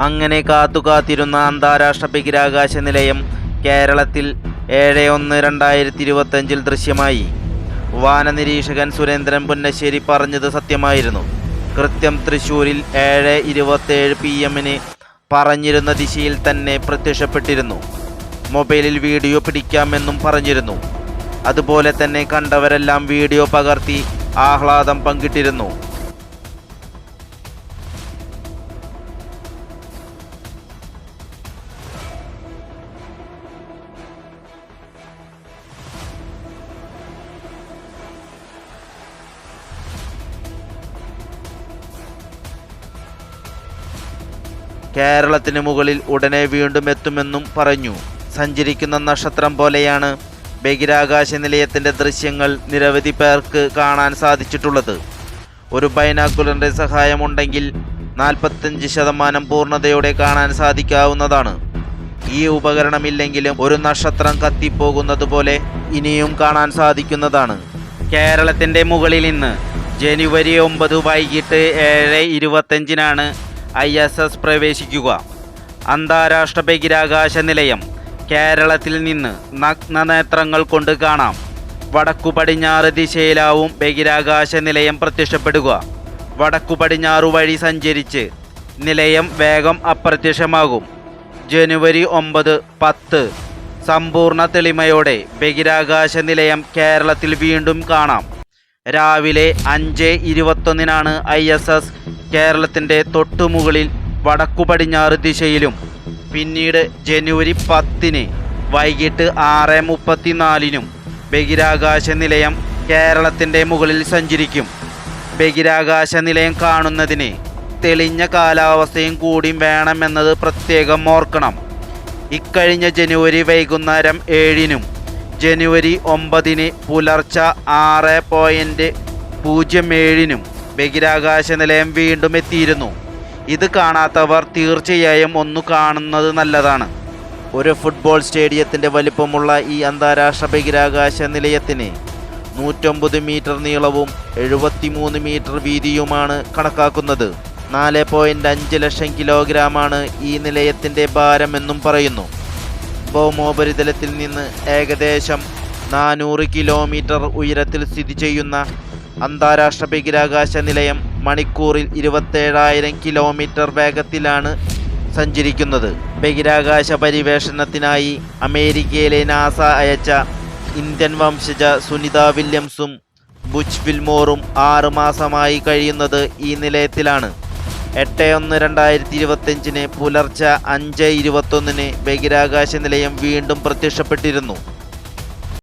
അങ്ങനെ കാത്തുകാത്തിരുന്ന അന്താരാഷ്ട്ര ബഹിരാകാശ നിലയം കേരളത്തിൽ ഏഴ് ഒന്ന് രണ്ടായിരത്തി ഇരുപത്തഞ്ചിൽ ദൃശ്യമായി. വാനനിരീക്ഷകൻ സുരേന്ദ്രൻ പുന്നശ്ശേരി പറഞ്ഞത് സത്യമായിരുന്നു. കൃത്യം തൃശൂരിൽ ഏഴ് ഇരുപത്തേഴ് പി എമ്മിന് പറഞ്ഞിരുന്ന ദിശയിൽ തന്നെ പ്രത്യക്ഷപ്പെട്ടിരുന്നു. മൊബൈലിൽ വീഡിയോ പിടിക്കാമെന്നും പറഞ്ഞിരുന്നു. അതുപോലെ തന്നെ കണ്ടവരെല്ലാം വീഡിയോ പകർത്തി ആഹ്ലാദം പങ്കിട്ടിരുന്നു. കേരളത്തിന് മുകളിൽ ഉടനെ വീണ്ടും എത്തുമെന്നും പറഞ്ഞു. സഞ്ചരിക്കുന്ന നക്ഷത്രം പോലെയാണ് ബഹിരാകാശ നിലയത്തിന്റെ ദൃശ്യങ്ങൾ നിരവധി പേർക്ക് കാണാൻ സാധിച്ചിട്ടുള്ളത്. ഒരു ബൈനാക്കുലറിന്റെ സഹായമുണ്ടെങ്കിൽ നാൽപ്പത്തഞ്ച് ശതമാനം പൂർണതയോടെ കാണാൻ സാധിക്കാവുന്നതാണ്. ഈ ഉപകരണമില്ലെങ്കിലും ഒരു നക്ഷത്രം കത്തിപ്പോകുന്നത് പോലെ ഇനിയും കാണാൻ സാധിക്കുന്നതാണ്. കേരളത്തിന്റെ മുകളിൽ ഇന്ന് ജനുവരി ഒമ്പത് വൈകിട്ട് ഏഴ് ഇരുപത്തഞ്ചിനാണ് ഐ എസ് എസ് പ്രവേശിക്കുക. അന്താരാഷ്ട്ര ബഹിരാകാശ നിലയം കേരളത്തിൽ നിന്ന് നഗ്നനേത്രങ്ങൾ കൊണ്ട് കാണാം. വടക്കു പടിഞ്ഞാറ് ദിശയിലാവും ബഹിരാകാശ നിലയം പ്രത്യക്ഷപ്പെടുക. വടക്കു പടിഞ്ഞാറു വഴി സഞ്ചരിച്ച് നിലയം വേഗം അപ്രത്യക്ഷമാകും. ജനുവരി ഒമ്പത് പത്ത് സമ്പൂർണ തെളിമയോടെ ബഹിരാകാശ നിലയം കേരളത്തിൽ വീണ്ടും കാണാം. രാവിലെ അഞ്ച് ഇരുപത്തൊന്നിനാണ് ഐ എസ് എസ് കേരളത്തിന്റെ തൊട്ടുമുകളിൽ വടക്കു പടിഞ്ഞാറ് ദിശയിലും പിന്നീട് ജനുവരി പത്തിന് വൈകിട്ട് ആറ് മുപ്പത്തിനാലിനും ബഹിരാകാശ നിലയം കേരളത്തിന്റെ മുകളിൽ സഞ്ചരിക്കും. ബഹിരാകാശ നിലയം കാണുന്നതിന് തെളിഞ്ഞ കാലാവസ്ഥയും കൂടി വേണമെന്നത് പ്രത്യേകം ഓർക്കണം. ഇക്കഴിഞ്ഞ ജനുവരി വൈകുന്നേരം ഏഴിനും ജനുവരി ഒമ്പതിന് പുലർച്ച ആറ് പോയിന്റ് പൂജ്യം ഏഴിനും ബഹിരാകാശ നിലയം വീണ്ടും എത്തിയിരുന്നു. ഇത് കാണാത്തവർ തീർച്ചയായും ഒന്ന് കാണുന്നത് നല്ലതാണ്. ഒരു ഫുട്ബോൾ സ്റ്റേഡിയത്തിന്റെ വലിപ്പമുള്ള ഈ അന്താരാഷ്ട്ര ബഹിരാകാശ നിലയത്തിന് നൂറ്റൊമ്പത് മീറ്റർ നീളവും എഴുപത്തിമൂന്ന് മീറ്റർ വീതിയുമാണ് കണക്കാക്കുന്നത്. നാല് പോയിന്റ് അഞ്ച് ലക്ഷം കിലോഗ്രാമാണ് ഈ നിലയത്തിന്റെ ഭാരമെന്നും പറയുന്നു. ഭൗമോപരിതലത്തിൽ നിന്ന് ഏകദേശം നാനൂറ് കിലോമീറ്റർ ഉയരത്തിൽ സ്ഥിതി ചെയ്യുന്ന അന്താരാഷ്ട്ര ബഹിരാകാശ നിലയം മണിക്കൂറിൽ ഇരുപത്തേഴായിരം കിലോമീറ്റർ വേഗത്തിലാണ് സഞ്ചരിക്കുന്നത്. ബഹിരാകാശ പരിവേഷണത്തിനായി അമേരിക്കയിലെ നാസ അയച്ച ഇന്ത്യൻ വംശജ സുനിത വില്യംസും ബുച്ച് വിൽമോറും ആറ് മാസമായി കഴിയുന്നത് ഈ നിലയത്തിലാണ്. എട്ട് ഒന്ന് രണ്ടായിരത്തി ഇരുപത്തഞ്ചിന് പുലർച്ചെ അഞ്ച് ഇരുപത്തൊന്നിന് ബഹിരാകാശ നിലയം വീണ്ടും പ്രത്യക്ഷപ്പെട്ടിരുന്നു.